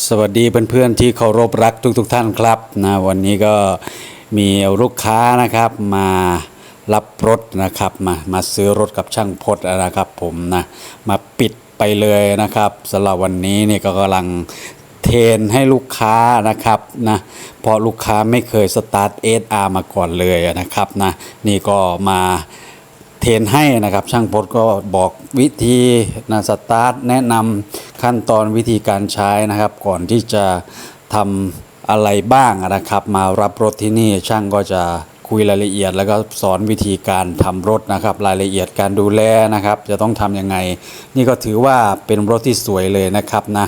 สวัสดีเพื่อนๆที่เคารพรักทุกๆทท่านครับนะวันนี้ก็มีลูกค้านะครับมารับรถนะครับมามาซื้อรถกับช่างพดนะครับ ผมนะมาปิดไปเลยนะครับสำหรับวันนี้เนี่ยก็กำลังเทนให้ลูกค้านะครับนะเพราะลูกค้าไม่เคยสตาร์ทเอสอามาก่อนเลยนะครับนะนี่ก็มา เทนให้นะครับ ช่างพดก็บอกวิธีนะสตาร์ทแนะนำขั้นตอนวิธีการใช้นะครับ ก่อนที่จะทำอะไรบ้างนะครับ มารับรถที่นี่ช่างก็จะคุยรายละเอียด แล้วก็สอนวิธีการทำรถนะครับ รายละเอียดการดูแลนะครับ จะต้องทำยังไง นี่ก็ถือว่าเป็นรถที่สวยเลยนะครับนะ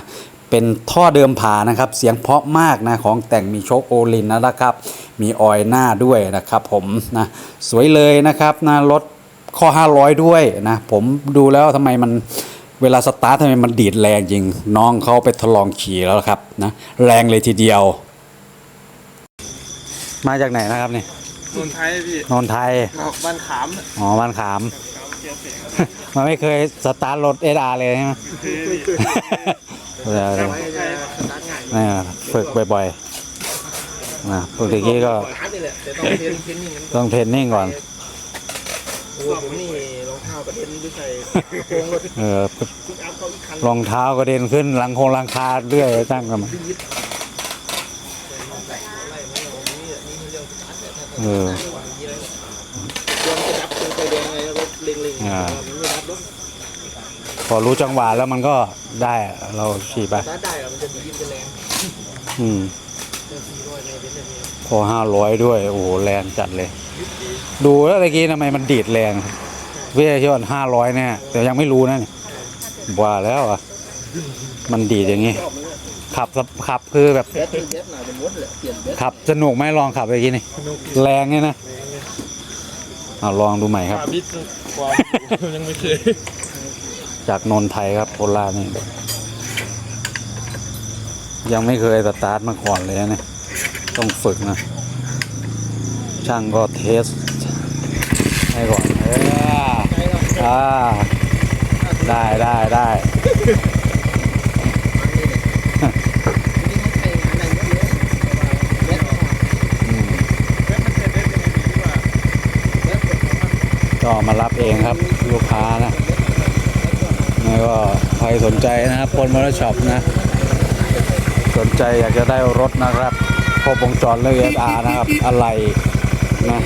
เป็นท่อเดิมผ่านะครับ เสียงเพาะมากนะของแต่งมีโชคโอลินนะครับ มีออยหน้าด้วยนะครับ ผมนะสวยเลยนะครับนะรถ ข้อ 500 ด้วยนะผมดูแล้วทำไมมันเวลาสตาร์ททำไมมันดีดแรงจริง น้องเขาไปทดลองขี่แล้วครับนะแรงเลยทีเดียว มาจากไหนนะครับนี่นนไทยพี่นนทไทยออกบ้านขามอ๋อบ้านขามมันไม่เคยสตาร์ทรถเอสอาร์เลยใช่ไหมคือพี่เดี๋ยวไม่ใช่สตาร์ทง่ายนี่ฝึกบ่อยๆนะฝึกตะกี้ก็ร้านนี่แหละแต่ต้องเทรนเทรนนิ่งกันต้องเทรนนิ่งก่อน โอ้ผมนี่รองเท้าประเด็นด้วยใส่โค้งรถเออพิกอัพเขาอีกคันรองเท้ากระเด็นขึ้นหลังโครงหลังคาเรื่อยตั้งกันมาพี่ยิดอะไรไม่เอานี่นี่เรื่องสตาร์ทแต่ถ้าเออควรจะดับตรงไฟแดงไงรถเล็งๆอ่ามันไม่ดับรถพอรู้จังหวะแล้วมันก็ได้อะเราขี่ไปสตาร์ทได้อะมันจะดีมันจะแรงอืม เจอสี่ร้อยในเป็นแบบนี้พอห้าร้อยด้วย โอ้โหแรงจัดเลย ดูแล้วตะกี้ทำไมมันดีดแรงเวียชอนห้าร้อยเนี่ยแต่ยังไม่รู้นะนี่ว่าแล้วอะ มันดีดอย่างงี้ ขับสบขับคือแบบแบตเป็นแบตหนาเป็นมดเลยเปลี่ยนแบตขับสนุกไหมลองขับตะกี้นี่แรงไงนะเอาลองดูใหม่ครับขาบิดความยังไม่เคย จากนนไทยครับโคราชนี่ ยังไม่เคยสตาร์ทมาก่อนเลยนะต้องฝึกนะ ช่างก็เทสให้ก่อนเอออ่าได้ได้ได้ก็มารับเองครับ ลูกค้านะแล้วก็ใครสนใจนะครับคนมอเตอร์ช็อปนะ สนใจอยากจะได้รถนะครับครบวงจรเรือเอสอาร์นะครับ อะไรนะ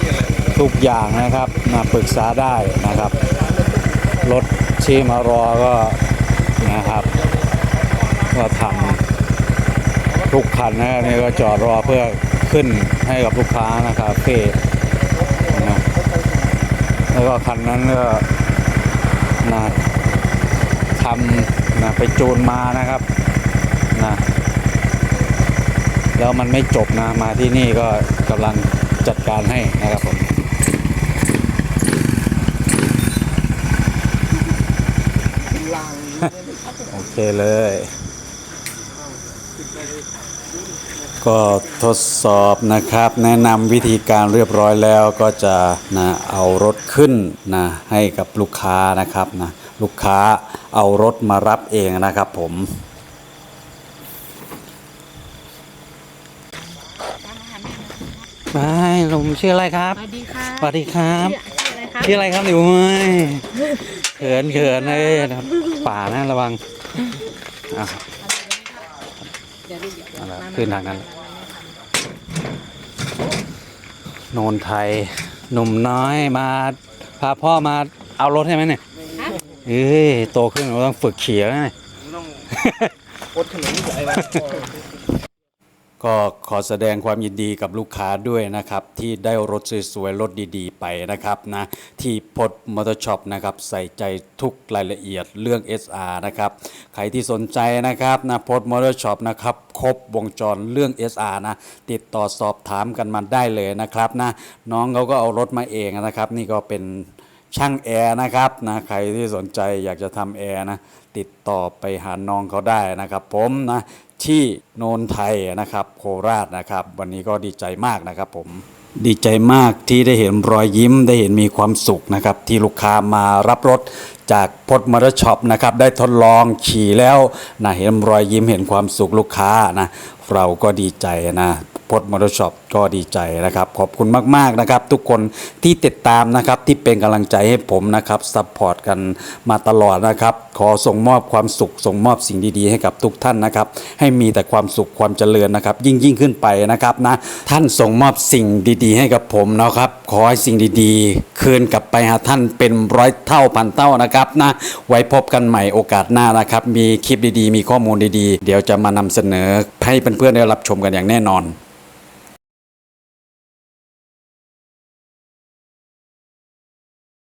ทุกอย่างนะครับมาปรึกษาได้นะครับ รถที่มารอก็นะครับ ก็ทำทุกคันนะนี่ก็จอดรอเพื่อขึ้นให้กับลูกค้านะครับเฟ่นะแล้วก็คันนั้นก็นะทำนะไปจูนมานะครับนะ แล้วมันไม่จบนะมาที่นี่ก็กำลังจัดการให้นะครับผมโอเคเลย ก็ทดสอบนะครับ แนะนำวิธีการเรียบร้อยแล้วก็จะนะเอารถขึ้นนะให้กับลูกค้านะครับนะลูกค้าเอารถมารับเองนะครับผม ไป ลุงชื่ออะไรครับสวัสดีค่ะสวัสดีครับชื่ออะไรคะชื่ออะไรครับหนิวเฮ้ยเขินเขินเลยนะครับป่านะระวังอะเดี๋ยวดูเดี๋ยวเอาละมาขึ้นทางนั้นโนนไทยหนุ่มน้อยมาพาพ่อมาเอารถใช่ไหมเนี่ยฮะเอ้ยโตขึ้นเราต้องฝึกขี่แล้วไงต้องอดขนมบ่อยวัน ก็ขอแสดงความยินดีกับลูกค้าด้วยนะครับ ที่ได้รถสวยๆรถดีๆ ไปนะครับนะที่พดมอเตอร์ช็อปนะครับใส่ใจทุกรายละเอียดเรื่อง SR นะครับใครที่สนใจนะครับนะพดมอเตอร์ช็อปนะครับครบวงจรเรื่อง SR นะติดต่อสอบถามกันมาได้เลยนะครับนะน้องเขาก็เอารถมาเองนะครับ นี่ก็เป็นช่างแอร์นะครับนะใครที่สนใจอยากจะทำแอร์นะ ติดต่อไปหาน้องเขาได้นะครับ ผมนะที่โนนไทยนะครับ โคราชนะครับ วันนี้ก็ดีใจมากนะครับ ผมดีใจมากที่ได้เห็นรอยยิ้มได้เห็นมีความสุขนะครับ ที่ลูกค้ามารับรถจากพดมอเตอร์ช็อปนะครับ ได้ทดลองขี่แล้วนะเห็นรอยยิ้มเห็นความสุขลูกค้านะ เราก็ดีใจนะ พดมอเตอร์ช็อปก็ดีใจนะครับ ขอบคุณมากๆนะครับ ทุกคนที่ติดตามนะครับที่เป็นกำลังใจให้ผมนะครับซัพพอร์ตกันมาตลอดนะครับ ขอส่งมอบความสุข ส่งมอบสิ่งดีๆ ให้กับทุกท่านนะครับ ให้มีแต่ความสุขความเจริญนะครับ ยิ่งยิ่งขึ้นไปนะครับนะท่านส่งมอบสิ่งดีๆ ให้กับผมนะครับขอให้สิ่งดีๆ คืนกลับไปหาท่านเป็นร้อยเท่าพันเท่านะครับนะไว้พบกันใหม่โอกาสหน้านะครับ มีคลิปดีๆ มีข้อมูลดีๆ เดี๋ยวจะมานำเสนอให้เพื่อนๆได้รับชมกันอย่างแน่นอน